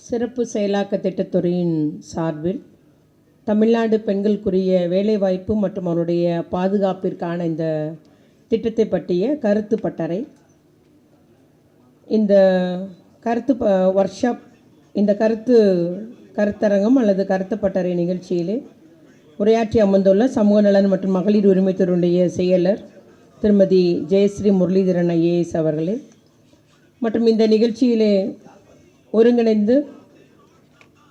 சிறப்பு செயலாக்க திட்டத்துறையின் சார்பில் தமிழ்நாடு பெண்களுக்குரிய வேலைவாய்ப்பு மற்றும் அவருடைய பாதுகாப்பிற்கான இந்த திட்டத்தை பற்றிய கருத்து பட்டறை. இந்த கருத்து ப ஒர்க் ஷாப் இந்த கருத்து கருத்தரங்கம் அல்லது கருத்து பட்டறை நிகழ்ச்சியிலே உரையாற்றி அமர்ந்துள்ள சமூக நலன் மற்றும் மகளிர் உரிமைத்துறையுடைய செயலர் திருமதி ஜெயஸ்ரீ முரளிதரன் ஐஏஎஸ் அவர்களே மற்றும் இந்த நிகழ்ச்சியிலே ஒருங்கிணைந்து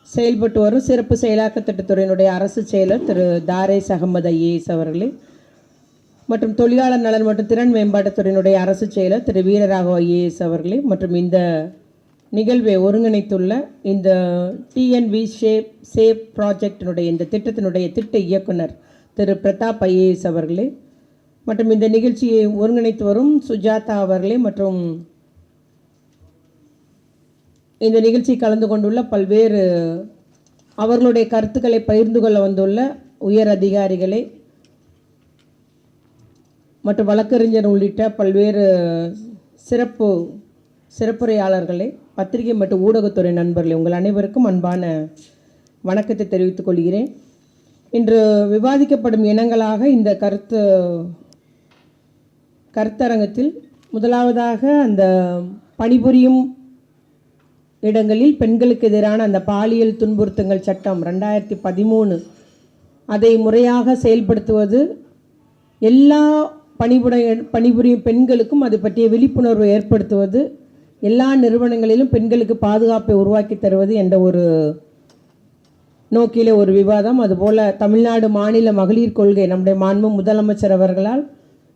செயல்பட்டு வரும் சிறப்பு செயலாக்க திட்டத்துறையினுடைய அரசு செயலர் திரு தாரேஸ் அகமது ஐஏஎஸ் அவர்களே மற்றும் தொழிலாளர் நலன் மற்றும் திறன் மேம்பாட்டுத்துறையினுடைய அரசு செயலர் திரு வீரராகவ ஐஏஎஸ் அவர்களே மற்றும் இந்த நிகழ்வை ஒருங்கிணைத்துள்ள இந்த டிஎன்வி ஷேப் சேப் ப்ராஜெக்டினுடைய இந்த திட்டத்தினுடைய திட்ட இயக்குனர் திரு பிரதாப் ஐஏஎஸ் அவர்களே மற்றும் இந்த நிகழ்ச்சியை ஒருங்கிணைத்து வரும் சுஜாதா அவர்களே மற்றும் இந்த நிகழ்ச்சி கலந்து கொண்டுள்ள பல்வேறு அவர்களுடைய கருத்துக்களை பகிர்ந்து கொள்ள வந்துள்ள உயர் அதிகாரிகளை மற்றும் வழக்கறிஞர் உள்ளிட்ட பல்வேறு சிறப்பு சிறப்புரையாளர்களே பத்திரிகை மற்றும் ஊடகத்துறை நண்பர்களே உங்கள் அனைவருக்கும் அன்பான வணக்கத்தை தெரிவித்துக் கொள்கிறேன். இன்று விவாதிக்கப்படும் இனங்களாக இந்த கருத்து கருத்தரங்கத்தில் முதலாவதாக அந்த பணிபுரியும் இடங்களில் பெண்களுக்கு எதிரான அந்த பாலியல் துன்புறுத்தங்கள் சட்டம் ரெண்டாயிரத்தி பதிமூணு அதை முறையாக செயல்படுத்துவது எல்லா பணிபுரிய பணிபுரியும் பெண்களுக்கும் அது பற்றிய விழிப்புணர்வு ஏற்படுத்துவது எல்லா நிறுவனங்களிலும் பெண்களுக்கு பாதுகாப்பை உருவாக்கி தருவது என்ற ஒரு நோக்கிலே ஒரு விவாதம். அதுபோல் தமிழ்நாடு மாநில மகளிர் கொள்கை நம்முடைய மாண்பு முதலமைச்சர் அவர்களால்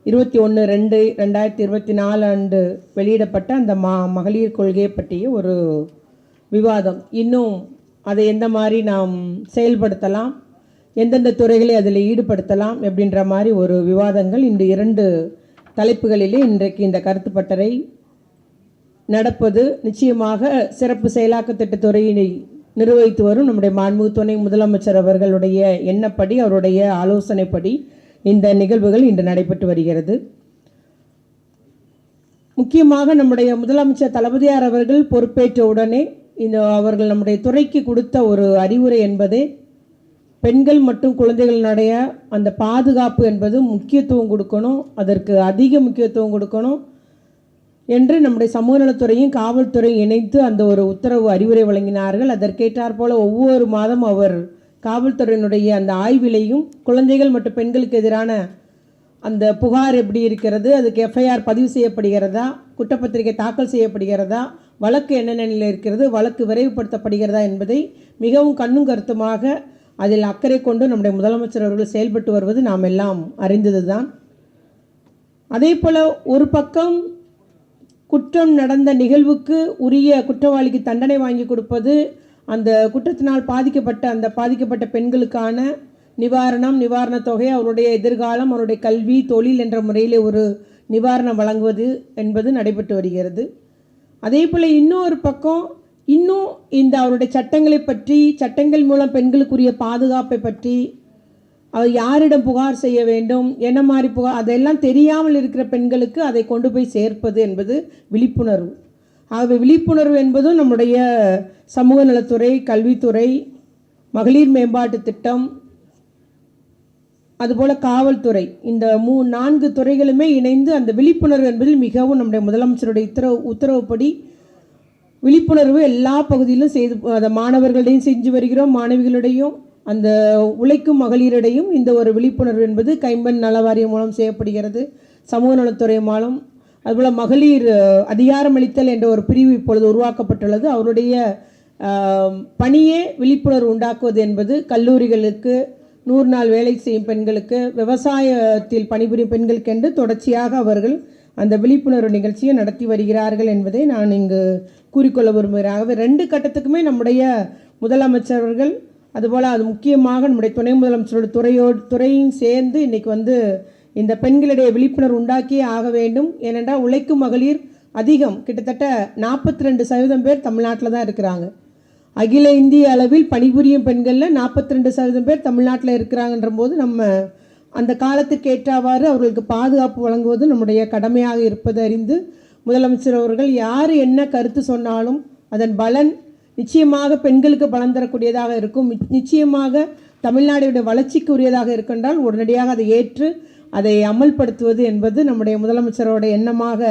இருபத்தி ஒன்று ரெண்டு ரெண்டாயிரத்தி இருபத்தி நாலு ஆண்டு வெளியிடப்பட்ட அந்த மா மகளிர் கொள்கையை பற்றிய ஒரு விவாதம். இன்னும் அதை எந்த மாதிரி நாம் செயல்படுத்தலாம் எந்தெந்த துறைகளை அதில் ஈடுபடுத்தலாம் அப்படின்ற மாதிரி ஒரு விவாதங்கள் இந்த இரண்டு தலைப்புகளிலே இன்றைக்கு இந்த கருத்து பட்டறை நடப்பது. நிச்சயமாக சிறப்பு செயலாக்க திட்டத்துறையினை நிர்வகித்து வரும் நம்முடைய மாண்புமிகு துணை முதலமைச்சர் அவர்களுடைய எண்ணப்படி அவருடைய ஆலோசனைப்படி இந்த நிகழ்வுகள் இன்று நடைபெற்று வருகிறது. முக்கியமாக நம்முடைய முதலமைச்சர் தளபதியார் அவர்கள் பொறுப்பேற்ற உடனே இந்த அவர்கள் நம்முடைய துறைக்கு கொடுத்த ஒரு அறிவுரை என்பது பெண்கள் மற்றும் குழந்தைகளினுடைய அந்த பாதுகாப்பு என்பது முக்கியத்துவம் கொடுக்கணும் அதற்கு அதிக முக்கியத்துவம் கொடுக்கணும் என்று நம்முடைய சமூக நலத்துறையும் காவல்துறையும் இணைத்து அந்த ஒரு உத்தரவு அறிவுரை வழங்கினார்கள். அதற்கேற்றாற்போல ஒவ்வொரு மாதம் அவர் காவல்துறையினுடைய அந்த ஆய்விலையும் குழந்தைகள் மற்றும் பெண்களுக்கு எதிரான அந்த புகார் எப்படி இருக்கிறது அதுக்கு எஃப்ஐஆர் பதிவு செய்யப்படுகிறதா குற்றப்பத்திரிகை தாக்கல் செய்யப்படுகிறதா வழக்கு என்ன நிலையில் இருக்கிறது வழக்கு விரைவுபடுத்தப்படுகிறதா என்பதை மிகவும் கண்ணும் கருத்துமாக அதில் அக்கறை கொண்டு நம்முடைய முதலமைச்சர் அவர்கள் செயல்பட்டு வருவது நாம் எல்லாம் அறிந்தது தான் அதே போல் ஒரு பக்கம் குற்றம் நடந்த நிகழ்வுக்கு உரிய குற்றவாளிக்கு தண்டனை வாங்கி கொடுப்பது அந்த குற்றத்தினால் பாதிக்கப்பட்ட அந்த பாதிக்கப்பட்ட பெண்களுக்கான நிவாரணம் நிவாரணத் தொகை அவருடைய எதிர்காலம் அவருடைய கல்வி தொழில் என்ற முறையில் ஒரு நிவாரணம் வழங்குவது என்பது நடைபெற்று வருகிறது. அதே போல் இன்னொரு பக்கம் இன்னும் இந்த அவருடைய சட்டங்களை பற்றி சட்டங்கள் மூலம் பெண்களுக்குரிய பாதுகாப்பை பற்றி அவர் யாரிடம் புகார் செய்ய வேண்டும் என்ன மாதிரி புகார் அதெல்லாம் தெரியாமல் இருக்கிற பெண்களுக்கு அதை கொண்டு போய் சேர்ப்பது என்பது விழிப்புணர்வு. ஆகவே விழிப்புணர்வு என்பதும் நம்முடைய சமூக நலத்துறை கல்வித்துறை மகளிர் மேம்பாட்டு திட்டம் அதுபோல் காவல்துறை. இந்த மூ நான்கு துறைகளுமே இணைந்து அந்த விழிப்புணர்வு என்பதில் மிகவும் நம்முடைய முதலமைச்சருடைய உத்தரவு உத்தரவுப்படி விழிப்புணர்வு எல்லா பகுதியிலும் செய்து அந்த மாணவர்களிடையும் செஞ்சு வருகிறோம் மாணவிகளிடையும் அந்த உழைக்கும் மகளிரிடையும் இந்த ஒரு விழிப்புணர்வு என்பது கைம்பெண் நலவாரியம் மூலம் செய்யப்படுகிறது சமூக நலத்துறை மூலம் அதுபோல் மகளிர் அதிகாரமளித்தல் என்ற ஒரு பிரிவு இப்பொழுது உருவாக்கப்பட்டுள்ளது. அவருடைய பணியே விழிப்புணர்வு உண்டாக்குவது என்பது கல்லூரிகளுக்கு நூறு நாள் வேலை செய்யும் பெண்களுக்கு விவசாயத்தில் பணிபுரியும் பெண்களுக்கென்று தொடர்ச்சியாக அவர்கள் அந்த விழிப்புணர்வு நிகழ்ச்சியை நடத்தி வருகிறார்கள் என்பதை நான் இங்கு கூறிக்கொள்ள விரும்புகிறேன் ஆகவே ரெண்டு கட்டத்துக்குமே நம்முடைய முதலமைச்சர்கள் அதுபோல் அது முக்கியமாக நம்முடைய துணை முதலமைச்சரோட துறையோடு துறையும் சேர்ந்து இன்றைக்கி வந்து இந்த பெண்களிடையே விழிப்புணர்வு உண்டாக்கியே ஆக வேண்டும். ஏனென்றால் உழைக்கும் மகளிர் அதிகம். கிட்டத்தட்ட நாற்பத்தி ரெண்டு சதவீதம் பேர் தமிழ்நாட்டில் தான் இருக்கிறாங்க. அகில இந்திய அளவில் பணிபுரியும் பெண்களில் நாற்பத்தி ரெண்டு சதவீதம் பேர் தமிழ்நாட்டில் இருக்கிறாங்கன்ற போது நம்ம அந்த காலத்திற்கு ஏற்றாவாறு அவர்களுக்கு பாதுகாப்பு வழங்குவது நம்முடைய கடமையாக இருப்பதை அறிந்து முதலமைச்சர் அவர்கள் யார் என்ன கருத்து சொன்னாலும் அதன் பலன் நிச்சயமாக பெண்களுக்கு பலன் தரக்கூடியதாக இருக்கும். நிச்சயமாக தமிழ்நாடுடைய வளர்ச்சிக்கு உரியதாக இருக்கின்றால் உடனடியாக அதை ஏற்று அதை அமல்படுத்துவது என்பது நம்முடைய முதலமைச்சரோட எண்ணமாக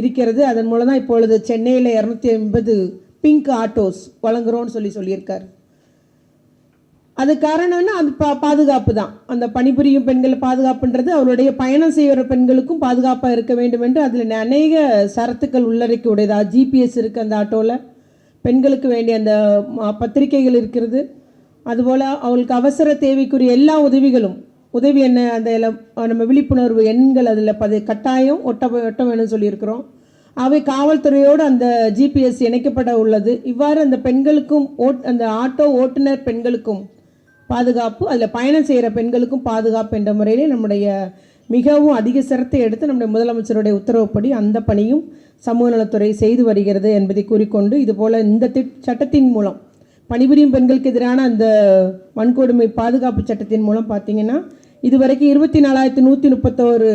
இருக்கிறது. அதன் மூலம் தான் இப்பொழுது சென்னையில் இரநூத்தி ஐம்பது பிங்க் ஆட்டோஸ் வழங்குறோன்னு சொல்லி சொல்லியிருக்கார். அது காரணம்னா அது பா பாதுகாப்பு தான் அந்த பணிபுரியும் பெண்கள் பாதுகாப்புன்றது அவருடைய பயணம் செய்கிற பெண்களுக்கும் பாதுகாப்பாக இருக்க வேண்டும் என்று அதில் அநேக சரத்துக்கள் உள்ளடக்கி உடையதா? ஜிபிஎஸ் இருக்குது அந்த ஆட்டோவில் பெண்களுக்கு வேண்டிய அந்த பத்திரிகைகள் பத்திரிக்கைகள் இருக்கிறது. அதுபோல் அவளுக்கு அவசர தேவைக்குரிய எல்லா உதவிகளும் உதவி என்ன அந்த நம்ம விழிப்புணர்வு எண்கள் அதில் பதி கட்டாயம் ஒட்ட ஒட்ட வேணும்னு சொல்லியிருக்கிறோம். அவை காவல்துறையோடு அந்த ஜிபிஎஸ் இணைக்கப்பட உள்ளது. இவ்வாறு அந்த பெண்களுக்கும் ஓட் அந்த ஆட்டோ ஓட்டுநர் பெண்களுக்கும் பாதுகாப்பு அதில் பயணம் செய்கிற பெண்களுக்கும் பாதுகாப்பு என்ற முறையிலே நம்முடைய மிகவும் அதிக சிரத்தை எடுத்து நம்முடைய முதலமைச்சருடைய உத்தரவுப்படி அந்த பணியும் சமூக நலத்துறை செய்து வருகிறது என்பதை கூறிக்கொண்டு இதுபோல் இந்த திட் சட்டத்தின் மூலம் பணிபுரியும் பெண்களுக்கு எதிரான அந்த வன்கொடுமை பாதுகாப்பு சட்டத்தின் மூலம் பார்த்தீங்கன்னா இதுவரைக்கும் இருபத்தி நாலாயிரத்தி நூற்றி முப்பத்தோரு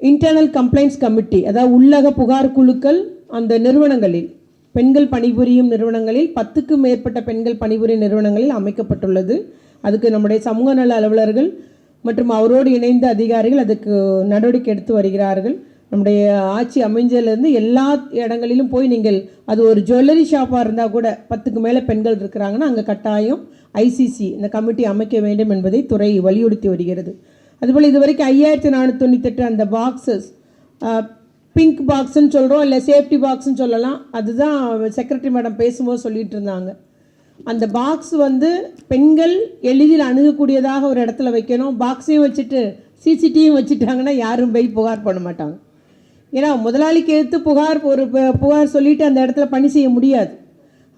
இன்டர்னல் கம்ப்ளைண்ட்ஸ் கமிட்டி அதாவது உள்ளக புகார் குழுக்கள் அந்த நிறுவனங்களில் பெண்கள் பணிபுரியும் நிறுவனங்களில் பத்துக்கும் மேற்பட்ட பெண்கள் பணிபுரியும் நிறுவனங்களில் அமைக்கப்பட்டுள்ளது. அதுக்கு நம்முடைய சமூக நல அலுவலர்கள் மற்றும் அவரோடு இணைந்த அதிகாரிகள் அதுக்கு நடவடிக்கை எடுத்து வருகிறார்கள். நம்முடைய ஆட்சி அமைஞ்சதுலேருந்து எல்லா இடங்களிலும் போய் நீங்கள் அது ஒரு ஜுவல்லரி ஷாப்பாக இருந்தால் கூட பத்துக்கு மேலே பெண்கள் இருக்கிறாங்கன்னா அங்கே கட்டாயம் ஐசிசி இந்த கமிட்டி அமைக்க வேண்டும் என்பதை துறை வலியுறுத்தி வருகிறது. அதுபோல் இதுவரைக்கும் ஐயாயிரத்தி நானூற்றி தொண்ணூத்தெட்டு அந்த பாக்ஸஸ் பிங்க் பாக்ஸ்ன்னு சொல்கிறோம் இல்லை சேஃப்டி பாக்ஸ்ன்னு சொல்லலாம். அதுதான் செக்ரட்டரி மேடம் பேசும்போது சொல்லிட்டு இருந்தாங்க. அந்த பாக்ஸ் வந்து பெண்கள் எளிதில் அணுகக்கூடியதாக ஒரு இடத்துல வைக்கணும். பாக்ஸையும் வச்சுட்டு சிசிடிவியும் வச்சுட்டாங்கன்னா யாரும் போய் புகார் பண்ண மாட்டாங்க. ஏன்னா முதலாளிக்கு எடுத்து புகார் ஒரு புகார் சொல்லிவிட்டு அந்த இடத்துல பணி செய்ய முடியாது.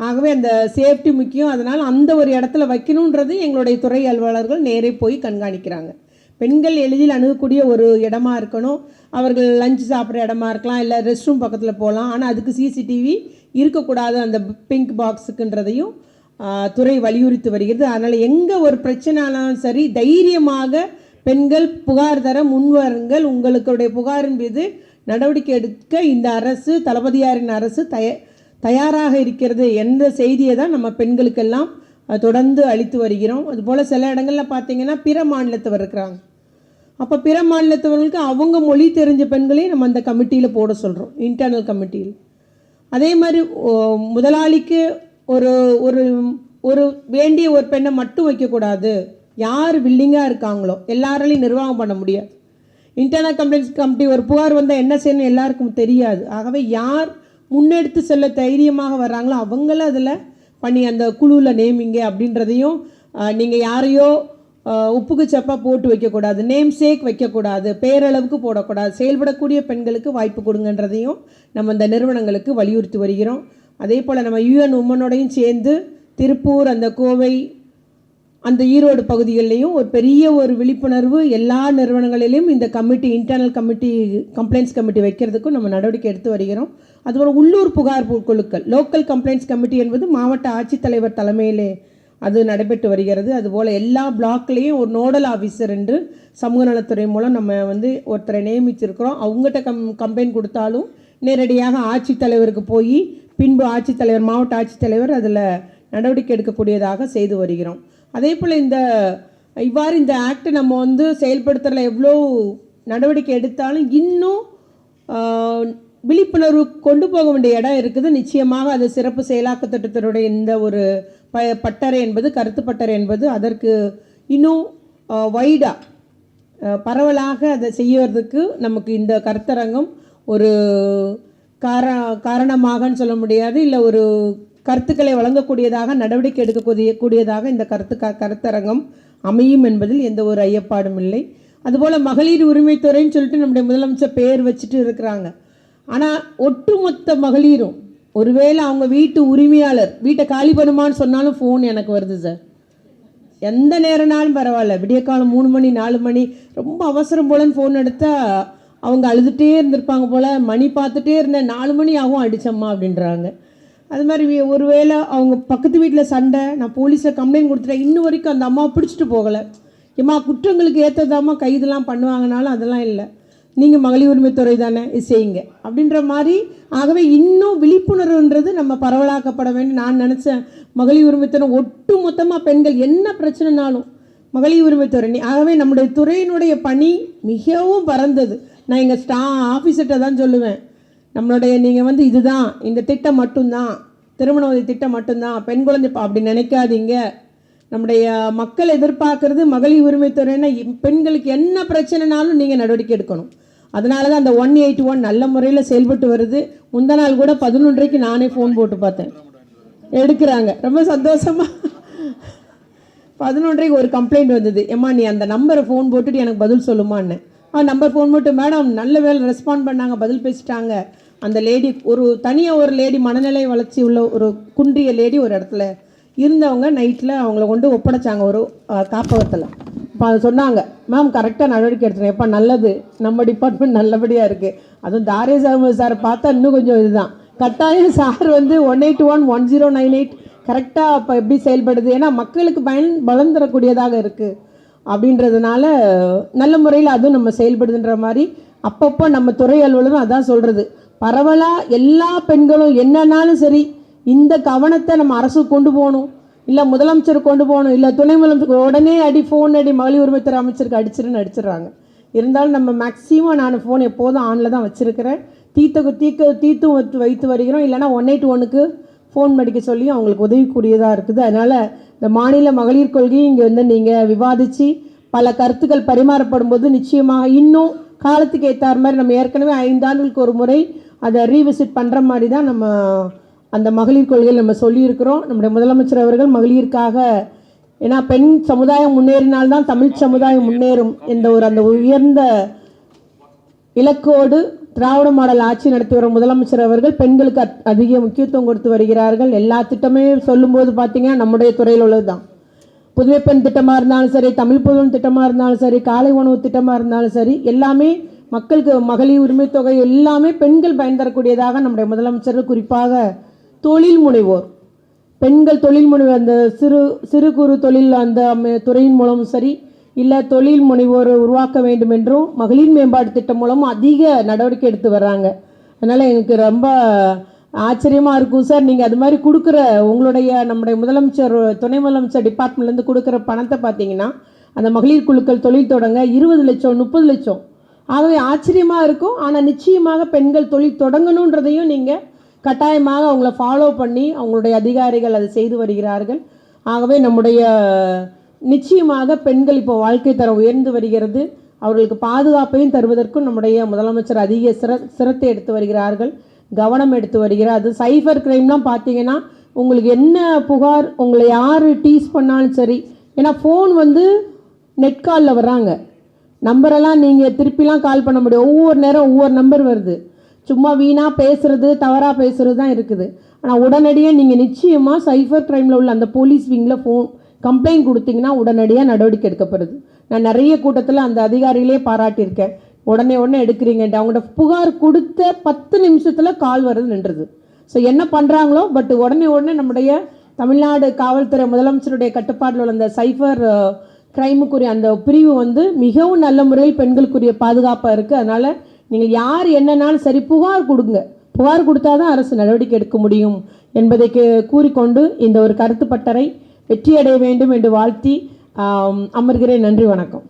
ஆகவே அந்த சேஃப்டி முக்கியம். அதனால் அந்த ஒரு இடத்துல வைக்கணுன்றது எங்களுடைய துறை அலுவலர்கள் நேரே போய் கண்காணிக்கிறாங்க. பெண்கள் எளிதில் அணுகக்கூடிய ஒரு இடமா இருக்கணும். அவர்கள் லஞ்ச் சாப்பிட்ற இடமா இருக்கலாம். இல்லை ரெஸ்ட் ரூம் பக்கத்தில் போகலாம். ஆனால் அதுக்கு சிசிடிவி இருக்கக்கூடாது. அந்த பிங்க் பாக்ஸுக்குன்றதையும் துறை வலியுறுத்தி வருகிறது. அதனால் எங்கே ஒரு பிரச்சனைனாலும் சரி தைரியமாக பெண்கள் புகார் தர முன்வருங்கள். உங்களுடைய புகாரின் மீது நடவடிக்கை எடுக்க இந்த அரசு தளபதியாரின் அரசு தய தயாராக இருக்கிறது என்ற செய்தியை தான் நம்ம பெண்களுக்கெல்லாம் தொடர்ந்து அளித்து வருகிறோம். அதுபோல் சில இடங்களில் பார்த்தீங்கன்னா பிற மாநிலத்தவர் இருக்கிறாங்க. அப்போ பிற மாநிலத்தவர்களுக்கு அவங்க மொழி தெரிஞ்ச பெண்களையும் நம்ம அந்த கமிட்டியில் போட சொல்கிறோம் இன்டர்னல் கமிட்டியில். அதே மாதிரி முதலாளிக்கு ஒரு ஒரு ஒரு வேண்டிய ஒரு பெண்ணை மட்டும் வைக்கக்கூடாது. யார் வில்லிங்காக இருக்காங்களோ எல்லாராலையும் நிர்வாகம் பண்ண முடியாது. இன்டர்னல் கம்ப்ளைண்ட்ஸ் கமிட்டி ஒரு புகார் வந்தால் என்ன செய்யணும் எல்லாருக்கும் தெரியாது. ஆகவே யார் முன்னெடுத்து செல்ல தைரியமாக வர்றாங்களோ அவங்கள அதில் பண்ணி அந்த குழுவில் நேமிங்க அப்படின்றதையும் நீங்கள் யாரையோ உப்புக்கு சப்பாக போட்டு வைக்கக்கூடாது நேம் சேக் வைக்கக்கூடாது பேரளவுக்கு போடக்கூடாது செயல்படக்கூடிய பெண்களுக்கு வாய்ப்பு கொடுங்கன்றதையும் நம்ம இந்த நிறுவனங்களுக்கு வலியுறுத்தி வருகிறோம். அதே போல் நம்ம யூஎன் உமனோடையும் சேர்ந்து திருப்பூர் அந்த கோவை அந்த ஈரோடு பகுதிகளிலையும் ஒரு பெரிய ஒரு விழிப்புணர்வு எல்லா நிறுவனங்களிலும் இந்த committee internal committee complaints committee வைக்கிறதுக்கும் நம்ம நடவடிக்கை எடுத்து வருகிறோம். அதுபோல் உள்ளூர் புகார் குழுக்கள் லோக்கல் கம்ப்ளைண்ட்ஸ் கமிட்டி என்பது மாவட்ட ஆட்சித்தலைவர் தலைமையிலே அது நடைபெற்று வருகிறது. அதுபோல் எல்லா பிளாக்லேயும் ஒரு நோடல் ஆஃபீஸர் என்று சமூக நலத்துறை மூலம் நம்ம வந்து ஒருத்தரை நியமிச்சிருக்கிறோம். அவங்ககிட்ட கம் கம்ப்ளைண்ட் கொடுத்தாலும் நேரடியாக ஆட்சித்தலைவருக்கு போய் பின்பு ஆட்சித்தலைவர் மாவட்ட ஆட்சித்தலைவர் அதில் நடவடிக்கை எடுக்கக்கூடியதாக செய்து வருகிறோம். அதே போல் இந்த இவ்வாறு இந்த ஆக்ட் நம்ம வந்து செயல்படுத்துறதுல எவ்வளோ நடவடிக்கை எடுத்தாலும் இன்னும் விழிப்புணர்வு கொண்டு போக வேண்டிய இடம் இருக்குது. நிச்சயமாக அது சிறப்பு செயலாக்க திட்டத்தினுடைய இந்த ஒரு ப பட்டறை என்பது கருத்து பட்டறை என்பது அதற்கு இன்னும் வைடாக பரவலாக அதை செய்யறதுக்கு நமக்கு இந்த கருத்தரங்கம் ஒரு கார காரணமாகன்னு சொல்ல முடியாது. இல்லை ஒரு கருத்துக்களை வழங்கக்கூடியதாக நடவடிக்கை எடுக்கக்கூடிய கூடியதாக இந்த கருத்து கருத்தரங்கம் அமையும் என்பதில் எந்த ஒரு ஐயப்பாடும் இல்லை. அதுபோல் மகளிர் உரிமைத்துறைன்னு சொல்லிட்டு நம்முடைய முதலமைச்சர் பெயர் வச்சுட்டு இருக்கிறாங்க. ஆனால் ஒட்டுமொத்த மகளிரும் ஒருவேளை அவங்க வீட்டு உரிமையாளர் வீட்டை காலி பண்ணுமான்னு சொன்னாலும் ஃபோன் எனக்கு வருது சார் எந்த நேரம்னாலும் பரவாயில்ல. விடிய காலம் மூணு மணி நாலு மணி ரொம்ப அவசரம் போலன்னு ஃபோன் எடுத்தால் அவங்க அழுதுகிட்டே இருந்திருப்பாங்க போல். மணி பார்த்துட்டே இருந்தேன் நாலு மணி ஆகும் அடிச்சம்மா அப்படின்றாங்க. அது மாதிரி ஒரு ஒருவேளை அவங்க பக்கத்து வீட்டில் சண்டை நான் போலீஸில் கம்ப்ளைண்ட் கொடுத்துட்டேன். இன்னும் வரைக்கும் அந்த அம்மாவை பிடிச்சிட்டு போகலை. ஏம்மா குற்றங்களுக்கு ஏற்றதாம்மா கைதெல்லாம் பண்ணுவாங்கனாலும் அதெல்லாம் இல்லை. நீங்கள் மகளிர் உரிமைத்துறை தானே இது செய்யுங்க. அப்படின்ற மாதிரி ஆகவே இன்னும் விழிப்புணர்வுன்றது நம்ம பரவலாக்கப்பட வேண்டும். நான் நினச்சேன் மகளிர் உரிமைத்துறை ஒட்டு மொத்தமாக பெண்கள் என்ன பிரச்சனைனாலும் மகளிர் உரிமைத்துறை ஆகவே நம்முடைய துறையினுடைய பணி மிகவும் பறந்தது நான் எங்கள் ஸ்டா ஆஃபீஸர்கிட்ட தான் சொல்லுவேன். நம்மளுடைய நீங்கள் வந்து இதுதான் இந்த திட்டம் மட்டும்தான் திருமண உதவி திட்டம் மட்டும்தான் பெண் குழந்தை அப்படி நினைக்காதீங்க. நம்முடைய மக்கள் எதிர்பார்க்கறது மகளிர் உரிமைத்துறைன்னா பெண்களுக்கு என்ன பிரச்சனைனாலும் நீங்கள் நடவடிக்கை எடுக்கணும். அதனால தான் அந்த ஒன் எயிட் ஒன் நல்ல முறையில் செயல்பட்டு வருது. முந்தா நாள் கூட பதினொன்றரைக்கு நானே ஃபோன் போட்டு பார்த்தேன். எடுக்கிறாங்க. ரொம்ப சந்தோஷமாக பதினொன்றைக்கு ஒரு கம்ப்ளைண்ட் வந்தது. ஏம்மா நீ அந்த நம்பரை ஃபோன் போட்டுட்டு எனக்கு பதில் சொல்லுமான்னு. ஆ நம்பர் ஃபோன் போட்டு மேடம் நல்ல வேலை ரெஸ்பாண்ட் பண்ணாங்க பதில் பேசிட்டாங்க. அந்த லேடி ஒரு தனியாக ஒரு லேடி மனநிலை வளர்ச்சி உள்ள ஒரு குன்றிய லேடி ஒரு இடத்துல இருந்தவங்க நைட்டில் அவங்கள கொண்டு ஒப்படைச்சாங்க ஒரு காப்பகத்தில். இப்போ சொன்னாங்க மேம் கரெக்டாக நடவடிக்கை எடுத்துருங்க. எப்போ நல்லது. நம்ம டிபார்ட்மெண்ட் நல்லபடியாக இருக்குது அதுவும் தாரேஸ் அகமது சார் பார்த்தா இன்னும் கொஞ்சம் இதுதான். கட்டாயம் சார் வந்து one eight one one zero nine eight கரெக்டாக இப்போ எப்படி செயல்படுது? ஏன்னா மக்களுக்கு பயன் பலன் தரக்கூடியதாக இருக்குது அப்படின்றதுனால நல்ல முறையில் அதுவும் நம்ம செயல்படுதுன்ற மாதிரி அப்பப்போ நம்ம துறை அலுவலரும் அதான் சொல்கிறது பரவலாக எல்லா பெண்களும் என்னன்னாலும் சரி இந்த கவனத்தை நம்ம அரசு கொண்டு போகணும். இல்லை முதலமைச்சர் கொண்டு போகணும். இல்லை துணை முதலமைச்சர் உடனே அடி ஃபோன் அடி மகளிர் உரிமைத்துறை அமைச்சருக்கு அடிச்சிருன்னு அடிச்சிடுறாங்க. இருந்தாலும் நம்ம மேக்ஸிமம் நான் ஃபோன் எப்போதும் ஆனில் தான் வச்சுருக்கிறேன். தீர்த்த தீக்க தீர்த்தும் வைத்து வைத்து வருகிறோம். இல்லைனா ஒன் எயிட் ஒனுக்கு ஃபோன் படிக்க சொல்லியும் அவங்களுக்கு உதவிக்கூடியதாக இருக்குது. அதனால் இந்த மாநில மகளிர் கொள்கையும் இங்கே வந்து நீங்கள் விவாதித்து பல கருத்துக்கள் பரிமாறப்படும் போது நிச்சயமாக இன்னும் காலத்துக்கு ஏற்றார் மாதிரி நம்ம ஏற்கனவே ஐந்தாண்டுகளுக்கு ஒரு முறை அதை ரீவிசிட் பண்ணுற மாதிரி தான் நம்ம அந்த மகளிர் கொள்கையில் நம்ம சொல்லியிருக்கிறோம். நம்முடைய முதலமைச்சர் அவர்கள் மகளிருக்காக ஏன்னா பெண் சமுதாயம் முன்னேறினால்தான் தமிழ் சமுதாயம் முன்னேறும் என்ற ஒரு அந்த உயர்ந்த இலக்கோடு திராவிட மாடல் ஆட்சி நடத்தி வரும் முதலமைச்சர் அவர்கள் பெண்களுக்கு அதிக முக்கியத்துவம் கொடுத்து வருகிறார்கள். எல்லா திட்டமே சொல்லும்போது பார்த்தீங்கன்னா நம்முடைய துறையில் உள்ளது தான் புதுமை பெண் திட்டமாக இருந்தாலும் சரி தமிழ் புதுவன் திட்டமாக இருந்தாலும் சரி காலை உணவு திட்டமாக இருந்தாலும் சரி எல்லாமே மக்களுக்கு மகளிர் உரிமை தொகை எல்லாமே பெண்கள் பயன் தரக்கூடியதாக நம்முடைய முதலமைச்சர் குறிப்பாக தொழில் முனைவோர். பெண்கள் தொழில் முனைவு அந்த சிறு சிறு குறு தொழில் அந்த துறையின் மூலமும் சரி இல்லை தொழில் முனைவோர் உருவாக்க வேண்டும் என்றும் மகளிர் மேம்பாடு திட்டம் மூலமும் அதிக நடவடிக்கை எடுத்து வர்றாங்க. அதனால் எனக்கு ரொம்ப ஆச்சரியமாக இருக்கும் சார். நீங்கள் அது மாதிரி கொடுக்குற உங்களுடைய நம்முடைய முதலமைச்சர் துணை முதலமைச்சர் டிபார்ட்மெண்ட்லேருந்து கொடுக்குற பணத்தை பார்த்தீங்கன்னா அந்த மகளிர் குழுக்கள் தொழில் தொடங்க இருபது லட்சம் முப்பது லட்சம் ஆகவே ஆச்சரியமாக இருக்கும். ஆனால் நிச்சயமாக பெண்கள் தொழில் தொடங்கணுன்றதையும் நீங்கள் கட்டாயமாக அவங்கள ஃபாலோ பண்ணி அவங்களுடைய அதிகாரிகள் அதை செய்து வருகிறார்கள். ஆகவே நம்முடைய நிச்சயமாக பெண்கள் இப்போ வாழ்க்கை தரம் உயர்ந்து வருகிறது. அவர்களுக்கு பாதுகாப்பையும் தருவதற்கும் நம்முடைய முதலமைச்சர் அதிக சிர சிரத்தை எடுத்து வருகிறார்கள். கவனம் எடுத்து வருகிறார். அது சைபர் கிரைம்லாம் பார்த்தீங்கன்னா உங்களுக்கு என்ன புகார் உங்களை யார் டீஸ் பண்ணாலும் சரி ஏன்னா ஃபோன் வந்து நெட் காலில் வர்றாங்க. நம்பரெல்லாம் நீங்கள் திருப்பிலாம் கால் பண்ண முடியும் ஒவ்வொரு நேரம் ஒவ்வொரு நம்பர் வருது. சும்மா வீணாக பேசுகிறது தவறாக பேசுகிறது தான் இருக்குது. ஆனால் உடனடியாக நீங்கள் நிச்சயமாக சைபர் க்ரைமில் உள்ள அந்த போலீஸ் விங்கில் ஃபோன் கம்ப்ளைண்ட் கொடுத்தீங்கன்னா உடனடியாக நடவடிக்கை எடுக்கப்படுது. நான் நிறைய கூட்டத்தில் அந்த அதிகாரிகளே பாராட்டியிருக்கேன். உடனே உடனே எடுக்கிறீங்கன்ட்டு அவங்களோட புகார் கொடுத்த பத்து நிமிஷத்தில் கால் வருது நின்றுது. ஸோ என்ன பண்ணுறாங்களோ பட் உடனே உடனே நம்முடைய தமிழ்நாடு காவல்துறை முதலமைச்சருடைய கட்டுப்பாட்டில் உள்ள அந்த சைஃபர் கிரைமுக்குரிய அந்த பிரிவு வந்து மிகவும் நல்ல முறையில் பெண்களுக்குரிய பாதுகாப்பாக இருக்குது அதனால் நீங்கள் யார் என்னன்னாலும் சரி புகார் கொடுங்க. புகார் கொடுத்தா தான் அரசு நடவடிக்கை எடுக்க முடியும் என்பதை கே- கூறிக்கொண்டு இந்த ஒரு கருத்து பட்டறை வெற்றியடைய வேண்டும் என்று வாழ்த்தி அமர்கிறேன். நன்றி வணக்கம்.